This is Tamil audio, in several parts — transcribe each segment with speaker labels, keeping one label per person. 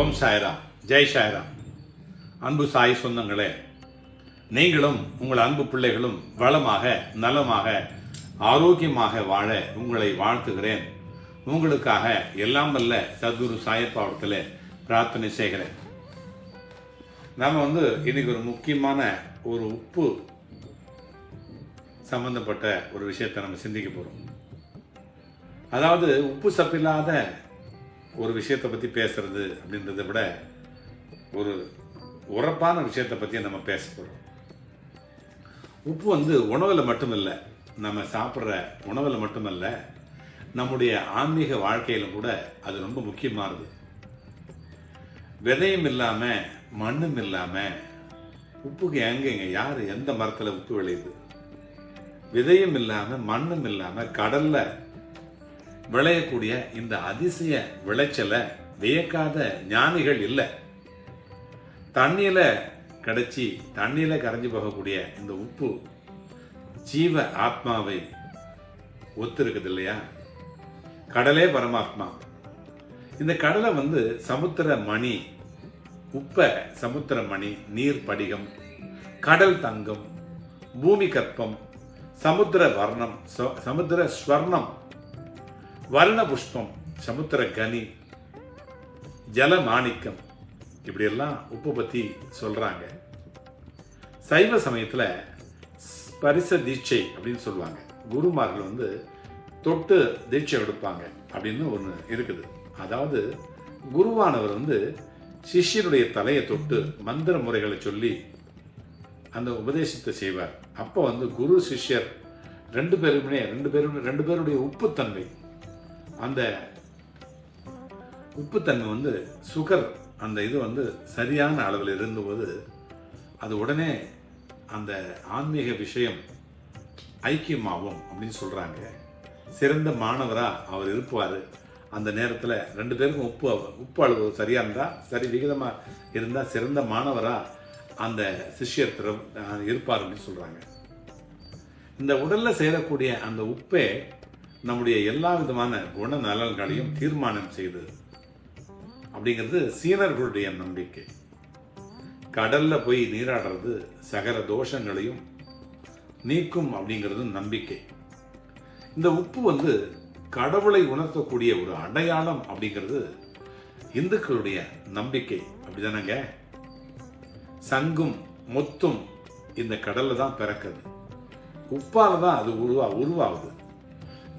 Speaker 1: ஓம் சாய்ராம். ஜெய் சாய்ராம். அன்பு சாய் சொந்தங்களே நீங்களும் உங்கள் அன்பு பிள்ளைகளும் வளமாக நலமாக ஆரோக்கியமாக வாழ உங்களை வாழ்த்துகிறேன். உங்களுக்காக எல்லாம் வல்ல சத்குரு சாயப்பாவத்தில் பிரார்த்தனை செய்கிறேன். நாம் வந்து இன்னைக்கு ஒரு முக்கியமான ஒரு உப்பு சம்பந்தப்பட்ட ஒரு விஷயத்தை நம்ம சிந்திக்க போகிறோம் அதாவது உப்பு சப்பில்லாத ஒரு விஷயத்தை பற்றி பேசுறது அப்படின்றத விட ஒரு உரப்பான விஷயத்தை பற்றி நம்ம பேச போகிறோம் உப்பு வந்து உணவில் மட்டுமில்லை நம்ம சாப்பிட்ற உணவில் மட்டுமல்ல நம்முடைய ஆன்மீக வாழ்க்கையிலும் கூட அது ரொம்ப முக்கியமானது. விதையும் இல்லாமல் மண்ணும் இல்லாமல் உப்புக்கு எங்கெங்க யார் எந்த மரத்தில் உப்பு விளையுது? விதையும் இல்லாமல் மண்ணும் இல்லாமல் கடல்ல விளையக்கூடிய இந்த அதிசய விளைச்சலை வியக்காத ஞானிகள் இல்லை. தண்ணியில கிடைச்சி தண்ணியில கரைஞ்சு போகக்கூடிய இந்த உப்பு ஜீவ ஆத்மாவை ஒத்துருக்குது இல்லையா? கடலே பரமாத்மா. இந்த கடலை வந்து சமுத்திர மணி உப்பை சமுத்திர மணி நீர் படிகம் கடல் தங்கம் பூமி கற்பம் சமுத்திர வர்ணம் சமுத்திர ஸ்வர்ணம் வர்ண புஷ்பம் சமுத்திர கனி ஜல மாணிக்கம் இப்படியெல்லாம் உப்பு பற்றி சொல்கிறாங்க சைவ சமயத்தில் ஸ்பரிச தீட்சை அப்படின்னு சொல்லுவாங்க. குருமார்கள் வந்து தொட்டு தீட்சை எடுப்பாங்க அப்படின்னு ஒன்று இருக்குது. அதாவது குருவானவர் வந்து சிஷ்யனுடைய தலையை தொட்டு மந்திர முறைகளை சொல்லி அந்த உபதேசத்தை செய்வார். அப்போ வந்து குரு சிஷ்யர் ரெண்டு பேருமே ரெண்டு பேரும் ரெண்டு பேருடைய உப்புத்தன்மை அந்த உப்புத்தன்மை வந்து சுகர் அந்த இது வந்து சரியான அளவில் இருந்தபோது அது உடனே அந்த ஆன்மீக விஷயம் ஐக்கியமாகும் அப்படின்னு சொல்கிறாங்க சிறந்த மாணவராக அவர் இருப்பார். அந்த நேரத்தில் ரெண்டு பேருக்கும் உப்பு உப்பு அளவு சரியாக இருந்தால் சரி விகிதமாக இருந்தால் சிறந்த மாணவராக அந்த சிஷ்யர் திற இருப்பார் அப்படின்னு சொல்கிறாங்க இந்த உடலில் சேரக்கூடிய அந்த உப்பே நம்முடைய எல்லா விதமான குண நலன்களையும் தீர்மானம் செய்தது. அப்படிங்கிறது சீனர்களுடைய நம்பிக்கை. கடல்ல போய் நீராடுறது சகல தோஷங்களையும் நீக்கும் அப்படிங்கிறது நம்பிக்கை. இந்த உப்பு வந்து கடவுளை உணர்த்தக்கூடிய ஒரு அடையாளம் அப்படிங்கிறது இந்துக்களுடைய நம்பிக்கை. அப்படிதானங்க? சங்கும் முத்தும் இந்த கடல்ல தான் பிறக்குது. உப்பால தான் அது உருவா உருவாகுது.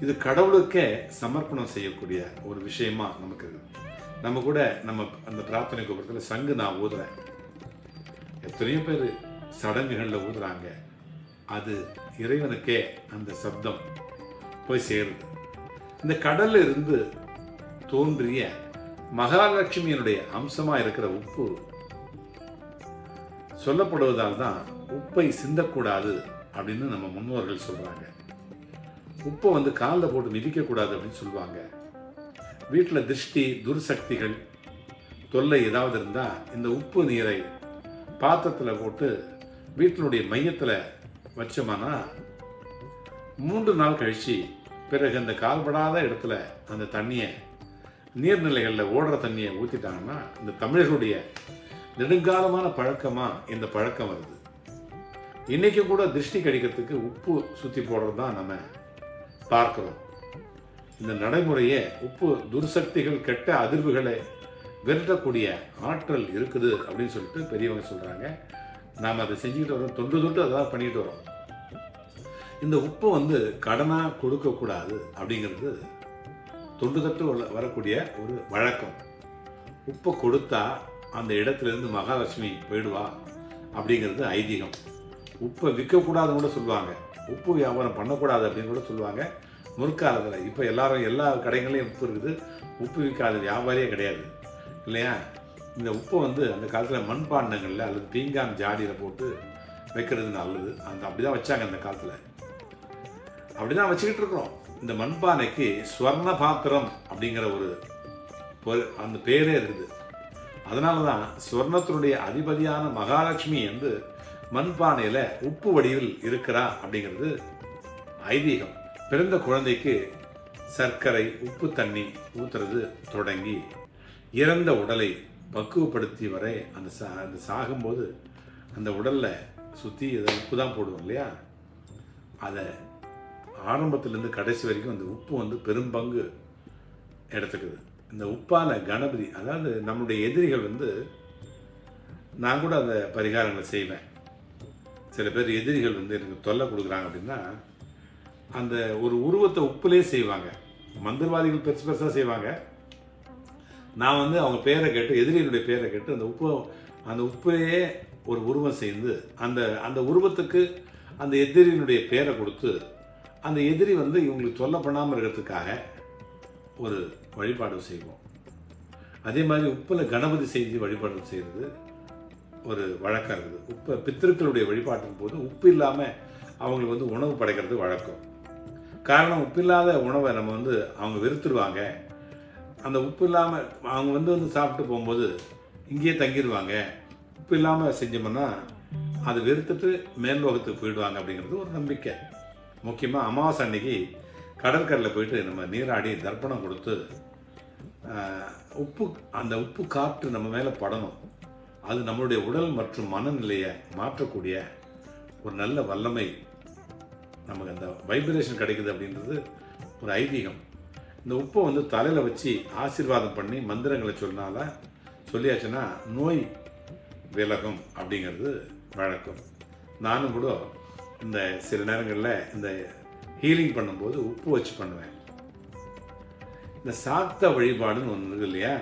Speaker 1: இது கடவுளுக்கே சமர்ப்பணம் செய்யக்கூடிய ஒரு விஷயமா நமக்கு இருக்கு நம்ம கூட நம்ம அந்த பிரார்த்தனை கோபுரத்தில் சங்கு நான் ஊதுறேன். எத்தனையோ பேர் சடங்குகளில் ஊதுறாங்க. அது இறைவனுக்கே அந்த சப்தம் போய் சேருது. இந்த கடல்ல இருந்து தோன்றிய மகாலட்சுமியினுடைய அம்சமா இருக்கிற உப்பு சொல்லப்படுவதால் தான் உப்பை சிந்தக்கூடாது அப்படின்னு நம்ம முன்னோர்கள் சொல்றாங்க. உப்பை வந்து காலில் போட்டு மிதிக்கக்கூடாது அப்படின்னு சொல்லுவாங்க. வீட்டில் திருஷ்டி துர்சக்திகள் தொல்லை ஏதாவது இருந்தால் இந்த உப்பு நீரை பாத்திரத்தில் போட்டு வீட்டினுடைய மையத்தில் வச்சோம்னா மூன்று நாள் கழிச்சு பிறகு அந்த கால்படாத இடத்துல அந்த தண்ணியை நீர்நிலைகளில் ஓடுற தண்ணியை ஊற்றிட்டாங்கன்னா இந்த தமிழர்களுடைய நெடுங்காலமான பழக்கமாக இந்த பழக்கம் வருது. இன்றைக்கி கூட திருஷ்டி கடிக்கிறதுக்கு உப்பு சுற்றி போடுறது தான் நம்ம பார்க்கிறோம். இந்த நடைமுறையே உப்பு துர்சக்திகள் கெட்ட அதிர்வுகளை விரட்டக்கூடிய ஆற்றல் இருக்குது அப்படின்னு சொல்லிட்டு பெரியவங்க சொல்கிறாங்க நாம் அதை செஞ்சுக்கிட்டு வரோம். தொன்று தொட்டு அதான் பண்ணிக்கிட்டு வரோம். இந்த உப்பை வந்து கடனாக கொடுக்கக்கூடாது அப்படிங்கிறது தொண்டு தொட்டு வரக்கூடிய ஒரு வழக்கம். உப்பை கொடுத்தா அந்த இடத்துலேருந்து மகாலட்சுமி போயிடுவா அப்படிங்கிறது ஐதீகம். உப்பை விற்கக்கூடாதுன்னு கூட சொல்லுவாங்க. உப்பு வியாபாரம் பண்ணக்கூடாது அப்படின்னு கூட சொல்லுவாங்க. முற்காலத்தில் இப்போ எல்லாரும் எல்லா கடைகளையும் உப்பு இருக்குது. உப்பு விற்காத வியாபாரியே கிடையாது. இல்லையா? இந்த உப்பை வந்து அந்த காலத்தில் மண்பாண்டங்களில் அல்லது தீங்கான் ஜாடியில் போட்டு வைக்கிறது நல்லது. அந்த அப்படி தான் வச்சாங்க அந்த காலத்தில். அப்படி தான் வச்சுக்கிட்டு இருக்கிறோம். இந்த மண்பானைக்கு ஸ்வர்ண பாத்திரம் அப்படிங்கிற ஒரு அந்த பேரே இருக்குது. அதனால தான் ஸ்வர்ணத்தினுடைய அதிபதியான மகாலட்சுமி வந்து மண்பானையில் உப்பு வடிவில் இருக்கிறா அப்படிங்கிறது ஐதீகம். பிறந்த குழந்தைக்கு சர்க்கரை உப்பு தண்ணி ஊத்துறது தொடங்கி இறந்த உடலை பக்குவப்படுத்தி வரை அந்த சா அந்த சாகும்போது அந்த உடலில் சுற்றி அதை உப்பு தான் போடுவோம் இல்லையா? அதை ஆரம்பத்துலேருந்து கடைசி வரைக்கும் அந்த உப்பு வந்து பெரும்பங்கு எடுத்துக்குது. இந்த உப்பால் கணபதி அதாவது நம்முடைய எதிரிகள் வந்து நான் கூட அந்த பரிகாரங்களை செய்வேன். சில பேர் எதிரிகள் வந்து எனக்கு தொல்லை கொடுக்குறாங்க அப்படின்னா அந்த ஒரு உருவத்தை உப்புலே செய்வாங்க. மந்திரவாதிகள் பெருசு பெருசாக செய்வாங்க. நான் வந்து அவங்க பேரை கேட்டு எதிரிகளுடைய பேரை கேட்டு அந்த உப்பு அந்த உப்பிலேயே ஒரு உருவம் செய்து அந்த அந்த உருவத்துக்கு அந்த எதிரியினுடைய பேரை கொடுத்து அந்த எதிரி வந்து இவங்களுக்கு தொல்லை பண்ணாமல் இருக்கிறதுக்காக ஒரு வழிபாடு செய்வோம். அதே மாதிரி உப்பில் கணபதி செய்து வழிபாடு செய்கிறது ஒரு வழக்கம் இருக்குது. உப்பு பித்திருக்களுடைய வழிபாட்டின் போது உப்பு இல்லாமல் அவங்களுக்கு வந்து உணவு படைக்கிறது வழக்கம். காரணம் உப்பு இல்லாத உணவை நம்ம வந்து அவங்க வெறுத்துருவாங்க. அந்த உப்பு இல்லாமல் அவங்க வந்து வந்து சாப்பிட்டு போகும்போது இங்கேயே தங்கிடுவாங்க உப்பு இல்லாமல் செஞ்சோம்னா அதை வெறுத்துட்டு மேல்லோகத்துக்கு போயிடுவாங்க அப்படிங்கிறது ஒரு நம்பிக்கை. முக்கியமாக அமாவாசை அன்னைக்கு கடற்கரையில் போயிட்டு நம்ம நீராடி தர்ப்பணம் கொடுத்து உப்பு அந்த உப்பு காற்று நம்ம மேலே படணும். அது நம்மளுடைய உடல் மற்றும் மனநிலையை மாற்றக்கூடிய ஒரு நல்ல வல்லமை நமக்கு அந்த வைப்ரேஷன் கிடைக்குது அப்படின்றது ஒரு ஐதீகம். இந்த உப்பை வந்து தலையில் வச்சு ஆசீர்வாதம் பண்ணி மந்திரங்களை சொன்னால சொல்லியாச்சுன்னா நோய் விலகும் அப்படிங்கிறது வழக்கம். நானும் கூட இந்த சில நேரங்களில் இந்த ஹீலிங் பண்ணும்போது உப்பு வச்சு பண்ணுவேன். இந்த சாத்த வழிபாடுன்னு ஒன்று இருக்கு இல்லையா?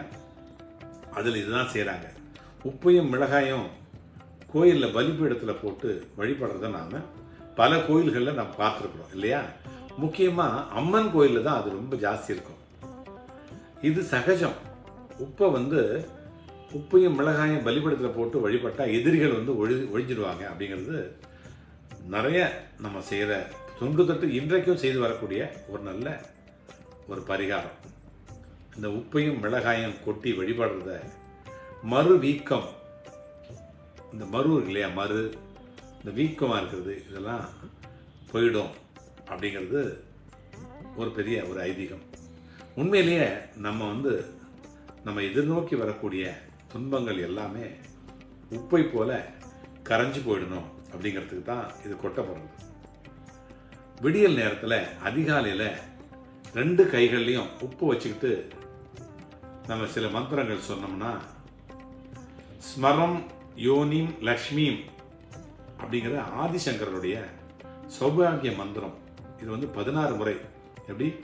Speaker 1: அதில் இதுதான் செய்கிறாங்க உப்பையும் மிளகாயும் கோயிலில் பலிபீடத்தில் போட்டு வழிபடுறத நாம் பல கோயில்களில் நாம் பார்த்துருக்குறோம் இல்லையா? முக்கியமாக அம்மன் கோயிலில் தான் அது ரொம்ப ஜாஸ்தி இருக்கும். இது சகஜம். உப்பை வந்து உப்பையும் மிளகாயும் பலிபீடத்தில் போட்டு வழிபட்டால் எதிரிகள் வந்து ஒழி ஒழிஞ்சிடுவாங்க அப்படிங்கிறது நிறைய நம்ம செய்கிற தொன்று தொட்டு இன்றைக்கும் செய்து வரக்கூடிய ஒரு நல்ல ஒரு பரிகாரம். இந்த உப்பையும் மிளகாயும் கொட்டி வழிபடுறத மறு வீக்கம் இந்த மறு இருக்கு இல்லையா? மறு. இந்த வீக்கமாக இருக்கிறது இதெல்லாம் போயிடும் அப்படிங்கிறது ஒரு பெரிய ஒரு ஐதீகம். உண்மையிலேயே நம்ம வந்து நம்ம எதிர்நோக்கி வரக்கூடிய துன்பங்கள் எல்லாமே உப்பை போல கரைஞ்சு போயிடணும் அப்படிங்கிறதுக்கு தான் இது கொட்டப்படுறது. விடியல் நேரத்தில் அதிகாலையில் ரெண்டு கைகள்லையும் உப்பு வச்சுக்கிட்டு நம்ம சில மந்திரங்கள் சொன்னோம்னா ஸ்மரம் யோனிம் லக்ஷ்மிம் அப்படிங்கிற ஆதிசங்கரனுடைய சௌபாகிய மந்திரம். இது வந்து பதினாறு முறை. எப்படி?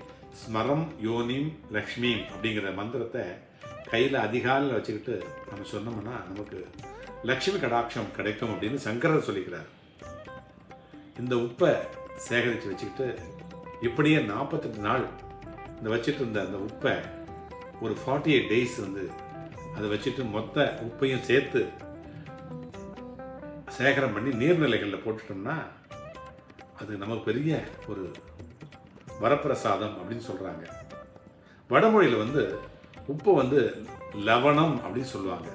Speaker 1: ஸ்மரம் யோனிம் லக்ஷ்மிம் அப்படிங்கிற மந்திரத்தை கையில் அதிகாலையில் வச்சுக்கிட்டு நம்ம சொன்னோம்னா நமக்கு லக்ஷ்மி கடாட்சம் கிடைக்கும் அப்படின்னு சங்கரர் சொல்லிக்கிறார். இந்த உப்பை சேகரித்து வச்சுக்கிட்டு இப்படியே நாற்பத்தெட்டு நாள் இந்த வச்சுட்டு இருந்த அந்த உப்பை ஒரு ஃபார்ட்டி எயிட் டேஸ் வந்து அதை வச்சுட்டு மொத்த உப்பையும் சேர்த்து சேகரம் பண்ணி நீர்நிலைகளில் போட்டுட்டோம்னா அது நமக்கு பெரிய ஒரு வரப்பிரசாதம் அப்படின்னு சொல்கிறாங்க வடமொழியில் வந்து உப்பை வந்து லவணம் அப்படின்னு சொல்லுவாங்க.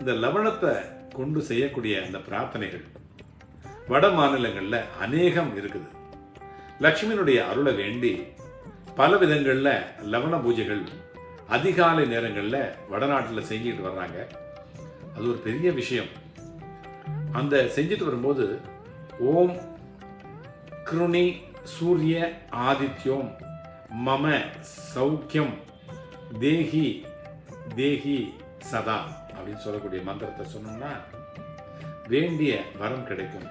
Speaker 1: இந்த லவணத்தை கொண்டு செய்யக்கூடிய அந்த பிரார்த்தனைகள் வட மாநிலங்களில் அநேகம் இருக்குது. லக்ஷ்மியினுடைய அருளை வேண்டி பல விதங்களில் லவண பூஜைகள் அதிகாலை நேரங்களில் வடநாட்டில் செஞ்சுட்டு வர்றாங்க. அது ஒரு பெரிய விஷயம். அந்த செஞ்சுட்டு வரும்போது ஓம் கிருணி சூரிய ஆதித்யோம் மம சௌக்கியம் தேஹி தேஹி சதா அப்படின்னு சொல்லக்கூடிய மந்திரத்தை சொன்னோம்னா வேண்டிய வரம் கிடைக்கும்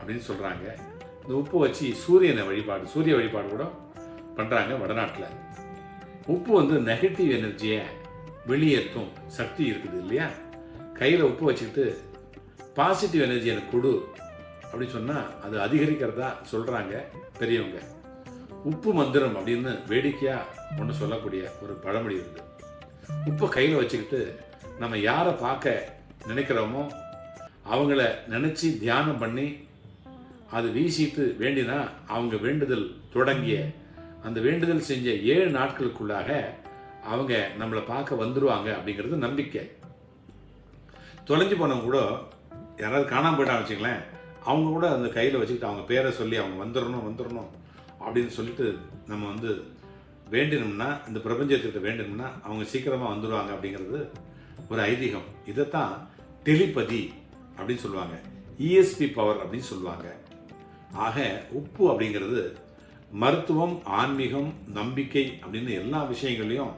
Speaker 1: அப்படின்னு சொல்கிறாங்க இந்த உப்பு வச்சு சூரியனை வழிபாடு சூரிய வழிபாடு கூட பண்ணுறாங்க வடநாட்டில். உப்பு வந்து நெகட்டிவ் எனர்ஜியை வெளியேற்றும் சக்தி இருக்குது இல்லையா? கையில் உப்பு வச்சுக்கிட்டு பாசிட்டிவ் எனர்ஜி எனக்கு கொடு அப்படின்னு சொன்னால் அது அதிகரிக்கிறதா சொல்கிறாங்க பெரியவங்க. உப்பு மந்திரம் அப்படின்னு வேடிக்கையாக ஒன்று சொல்லக்கூடிய ஒரு பழமொழி இருக்குது உப்பை கையில் வச்சுக்கிட்டு நம்ம யாரை பார்க்க நினைக்கிறோமோ அவங்கள நினச்சி தியானம் பண்ணி அது வீசிட்டு வேண்டினா அவங்க வேண்டுதல் தொடங்கிய அந்த வேண்டுதல் செஞ்ச ஏழு நாட்களுக்குள்ளாக அவங்க நம்மளை பார்க்க வந்துடுவாங்க அப்படிங்கிறது நம்பிக்கை. தொலைஞ்சு போனவங்க கூட யாராவது காணாமல் போயிட்டாங்க வச்சுங்களேன் அவங்க கூட அந்த கையில் வச்சுக்கிட்டு அவங்க பேரை சொல்லி அவங்க வந்துடணும் வந்துடணும் அப்படின்னு சொல்லிட்டு நம்ம வந்து வேண்டணும்னா இந்த பிரபஞ்சத்திட்ட வேண்டணும்னா அவங்க சீக்கிரமாக வந்துடுவாங்க அப்படிங்கிறது ஒரு ஐதீகம். இதைத்தான் டெலிபதி அப்படின்னு சொல்லுவாங்க. இஎஸ்பி பவர் அப்படின்னு சொல்லுவாங்க. ஆக உப்பு அப்படிங்கிறது மருத்துவம் ஆன்மீகம் நம்பிக்கை அப்படின்னு எல்லா விஷயங்களையும்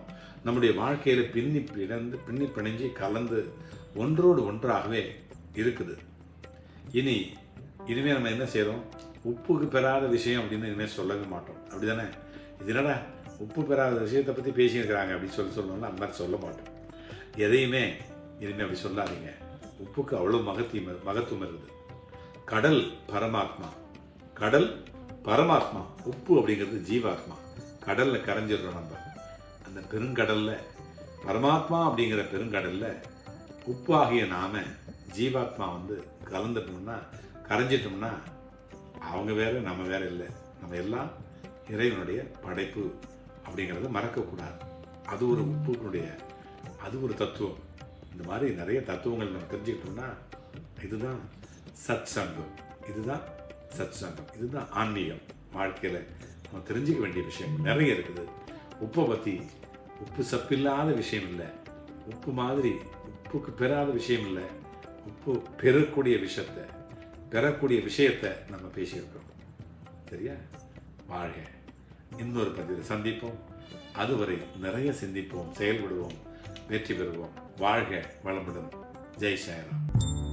Speaker 1: நம்முடைய வாழ்க்கையில் பின்னி பிறந்து பின்னி பிணைஞ்சு கலந்து ஒன்றோடு ஒன்றாகவே இருக்குது. இனி இனிமேல் நம்ம என்ன செய்கிறோம் உப்புக்கு பெறாத விஷயம் அப்படின்னு இனிமேல் சொல்லவே மாட்டோம். அப்படி தானே இது என்னடா? உப்பு பெறாத விஷயத்தை பற்றி பேசியிருக்கிறாங்க அப்படின்னு சொல்லி சொல்லணும்னா அந்த மாதிரி சொல்ல மாட்டோம். எதையுமே இனிமேல் அப்படி சொல்லாதீங்க. உப்புக்கு அவ்வளோ மகத்தியம் மகத்துவம் இருக்குது. கடல் பரமாத்மா. கடல் பரமாத்மா உப்பு அப்படிங்கிறது ஜீவாத்மா. கடல்ல கரைஞ்சிடுறோம் நம்ம. அந்த பெருங்கடல்ல பரமாத்மா அப்படிங்கிற பெருங்கடல்ல உப்பு ஆகிய நாம ஜீவாத்மா வந்து கலந்துட்டோம்னா கரைஞ்சிட்டோம்னா அவங்க வேற நம்ம வேற இல்லை. நம்ம எல்லாம் இறைவனுடைய படைப்பு அப்படிங்கிறத மறக்கக்கூடாது. அது ஒரு உப்புனுடைய அது ஒரு தத்துவம். இந்த மாதிரி நிறைய தத்துவங்கள் நம்ம தெரிஞ்சுக்கிட்டோம்னா இதுதான் சத் சங்கம். இதுதான் சத் சங்கம் இதுதான் ஆன்மீகம். வாழ்க்கையில் நம்ம தெரிஞ்சுக்க வேண்டிய விஷயம். நிறைய இருக்குது. உப்பை பற்றி உப்பு சப்பில்லாத விஷயம் இல்லை. உப்பு மாதிரி உப்புக்கு பெறாத விஷயம் இல்லை. உப்பு பெறக்கூடிய விஷயத்தை பெறக்கூடிய விஷயத்தை நம்ம பேசியிருக்கோம் சரியா? வாழ்க. இன்னொரு பதிவில் சந்திப்போம். அதுவரை நிறைய சிந்திப்போம் செயல்படுவோம் வெற்றி பெறுவோம். வாழ்க வளமுடன். ஜெய் சாயராம்.